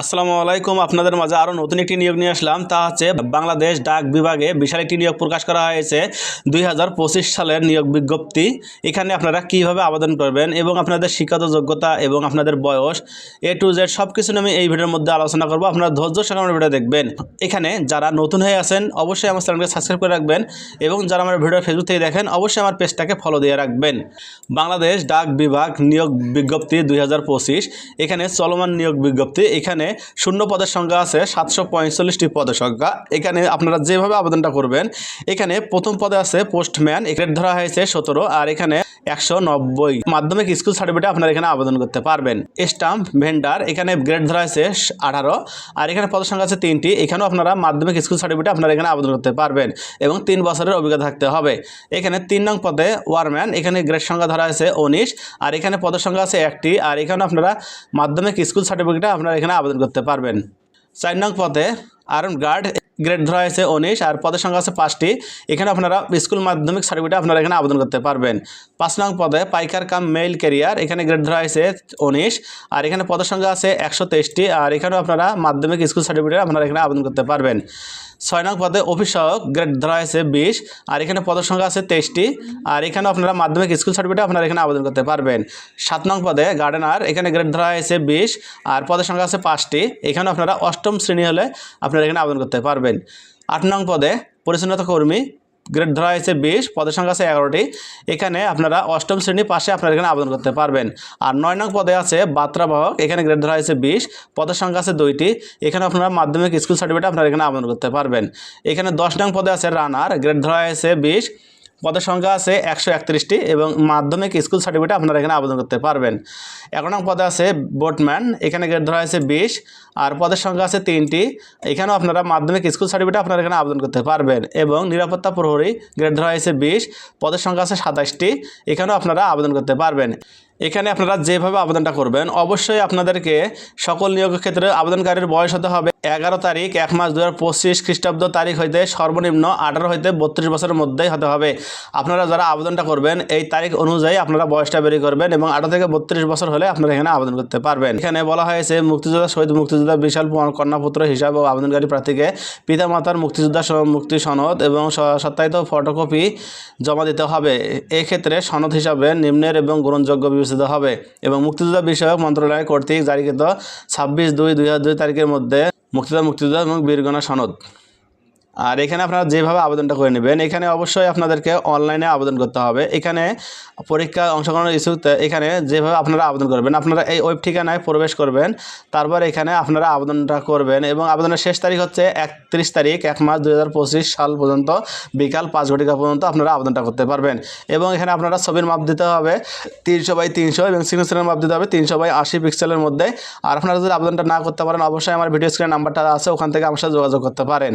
আসসালামু আলাইকুম। আপনাদের মাঝে আরও নতুন একটি নিয়োগ নিয়ে আসলাম। তা হচ্ছে বাংলাদেশ ডাক বিভাগে বিশাল একটি নিয়োগ প্রকাশ করা হয়েছে। দুই হাজার পঁচিশ সালের নিয়োগ বিজ্ঞপ্তি। এখানে আপনারা কীভাবে আবেদন করবেন এবং আপনাদের শিক্ষাগত যোগ্যতা এবং আপনাদের বয়স এ টু জেড সব কিছু আমি এই ভিডিওর মধ্যে আলোচনা করব। আপনারা ধৈর্য সহকারে ভিডিও দেখবেন। এখানে যারা নতুন হয়ে আছেন, অবশ্যই আমার চ্যানেলকে সাবস্ক্রাইব করে রাখবেন এবং যারা আমার ভিডিও ফেসবুক থেকে দেখেন, অবশ্যই আমার পেজটাকে ফলো দিয়ে রাখবেন। বাংলাদেশ ডাক বিভাগ নিয়োগ বিজ্ঞপ্তি দুই হাজার পঁচিশ। এখানে চলমান নিয়োগ বিজ্ঞপ্তি এখানে শূন্য পদের সংখ্যা আছে সাতশো পঁয়তাল্লিশটি পদের সংখ্যা। এখানে আপনারা যেভাবে আবেদনটা করবেন, এখানে প্রথম পদে আছে পোস্টম্যান, এখানে ধরা হয়েছে সতেরো, আর এখানে একশো নব্বই। মাধ্যমিক স্কুল সার্টিফিকেট আপনারা এখানে আবেদন করতে পারবেন। স্টাম্প, ভেন্ডার, এখানে গ্রেড ধরা হয়েছে আঠারো, আর এখানে পদের সংখ্যা আছে তিনটি। এখানেও আপনারা মাধ্যমিক স্কুল সার্টিফিকেট আপনারা এখানে আবেদন করতে পারবেন এবং তিন বছরের অভিজ্ঞতা থাকতে হবে। এখানে তিন নং পদে ওয়ারম্যান, এখানে গ্রেড সংখ্যা ধরা আছে উনিশ, আর এখানে পদের সংখ্যা আছে একটি, আর এখানে আপনারা মাধ্যমিক স্কুল সার্টিফিকেট আপনারা এখানে আবেদন করতে পারবেন। চার নং পথে আর্ম গার্ড গ্রেড ধরা হয়েছে উনিশ আর পদের সংখ্যা আছে পাঁচটি। এখানে আপনারা স্কুল মাধ্যমিক সার্টিফিকেট আপনারা এখানে আবেদন করতে পারবেন। পাঁচ নং পদে পাইকার কাম মেইল ক্যারিয়ার, এখানে গ্রেড ধরা হয়েছে উনিশ আর এখানে পদের সংখ্যা আছে একশো তেইশটি আর এখানেও আপনারা মাধ্যমিক স্কুল সার্টিফিকেট আপনারা এখানে আবেদন করতে পারবেন। ছয় নং পদে অফিস সহায়ক গ্রেড ধরা হয়েছে বিশ আর এখানে পদের সংখ্যা আছে তেইশটি আর এখানে আপনারা মাধ্যমিক স্কুল সার্টিফিকেট আপনারা এখানে আবেদন করতে পারবেন। সাত নং পদে গার্ডেনার, এখানে গ্রেড ধরা হয়েছে বিশ আর পদের সংখ্যা আছে পাঁচটি এখানে আপনারা অষ্টম শ্রেণি হলে আপনারা এখানে আবেদন করতে পারবেন। আট নং পদে পরিচ্ছন্নতা কর্মী, গ্রেড ধরা হয়েছে বিশ, পদের সংখ্যা আছে এগারোটি। এখানে আপনারা অষ্টম শ্রেণি পাশে আপনারা এখানে আবেদন করতে পারবেন। আর নয় নং পদে আছে বাত্রাবাহক, এখানে গ্রেড ধরা হয়েছে বিশ, পদের সংখ্যা আছে দুইটি। এখানে আপনারা মাধ্যমিক স্কুল সার্টিফিকেট আপনারা এখানে আবেদন করতে পারবেন। এখানে দশ নং পদে আছে রানার, গ্রেড ধরা হয়েছে বিশ, পদের সংখ্যা আছে একশো একত্রিশটি এবং মাধ্যমিক স্কুল সার্টিফিকেট আপনারা এখানে আবেদন করতে পারবেন। এগারো নং পদে আছে বোটম্যান এখানে গ্রেড ধরা হয়েছে বিশ আর পদের সংখ্যা আছে তিনটি। এখানেও আপনারা মাধ্যমিক স্কুল সার্টিফিকেট আপনারা এখানে আবেদন করতে পারবেন এবং নিরাপত্তা প্রহরী গ্রেড ধরা হয়েছে বিশ, পদের সংখ্যা আছে সাতাশটি, এখানেও আপনারা আবেদন করতে পারবেন। এখানে আপনারা যেভাবে আবেদনটা করবেন, অবশ্যই আপনাদেরকে সকল নিয়োগের ক্ষেত্রে আবেদনকারীর বয়স হতে হবে এগারো তারিখ, এক মাস দু হাজার পঁচিশ খ্রিস্টাব্দ তারিখ হইতে সর্বনিম্ন আঠারো হইতে বত্রিশ বছরের মধ্যেই হতে হবে। আপনারা যারা আবেদনটা করবেন, এই তারিখ অনুযায়ী আপনারা বয়সটা বেরিয়ে করবেন এবং আঠারো থেকে বত্রিশ বছর হলে আপনারা এখানে আবেদন করতে পারবেন। এখানে বলা হয়েছে মুক্তিযোদ্ধা, শহীদ মুক্তিযোদ্ধা বিশাল কন্যাপুত্র হিসাবে আবেদনকারী প্রার্থীকে পিতামাতার মুক্তিযোদ্ধা মুক্তি সনদ এবং সত্যায়িত ফটোকপি জমা দিতে হবে। এক্ষেত্রে সনদ হিসাবে নিম্নের এবং গ্রহণযোগ্য বিবেচিত হবে এবং মুক্তিযোদ্ধা বিষয়ক মন্ত্রণালয় কর্তৃক জারিকৃত ছাব্বিশ দুই দুই তারিখের মধ্যে মুক্তিযোদ্ধা মুক্তিযোদ্ধা এবং বীরগণা সনদ। আর এখানে আপনারা যেভাবে আবেদনটা করে নেবেন, এখানে অবশ্যই আপনাদেরকে অনলাইনে আবেদন করতে হবে। এখানে পরীক্ষা অংশগ্রহণের ইস্যুতে এখানে যেভাবে আপনারা আবেদন করবেন, আপনারা এই ওয়েব ঠিকানায় প্রবেশ করবেন, তারপর এখানে আপনারা আবেদনটা করবেন এবং আবেদনের শেষ তারিখ হচ্ছে একত্রিশ তারিখ, এক মাস দু হাজার পঁচিশ সাল পর্যন্ত বিকাল পাঁচ ঘটিকা পর্যন্ত আপনারা আবেদনটা করতে পারবেন। এবং এখানে আপনারা ছবির মাপ দিতে হবে তিনশো বাই তিনশো এবং সিগনেচারের মাপ দিতে হবে তিনশো বাই আশি পিক্সেলের মধ্যে। আর আপনারা যদি আবেদনটা না করতে পারেন, অবশ্যই আমার ভিডিও স্ক্রিনের নাম্বারটা আছে, ওখান থেকে আমার সাথে যোগাযোগ করতে পারেন।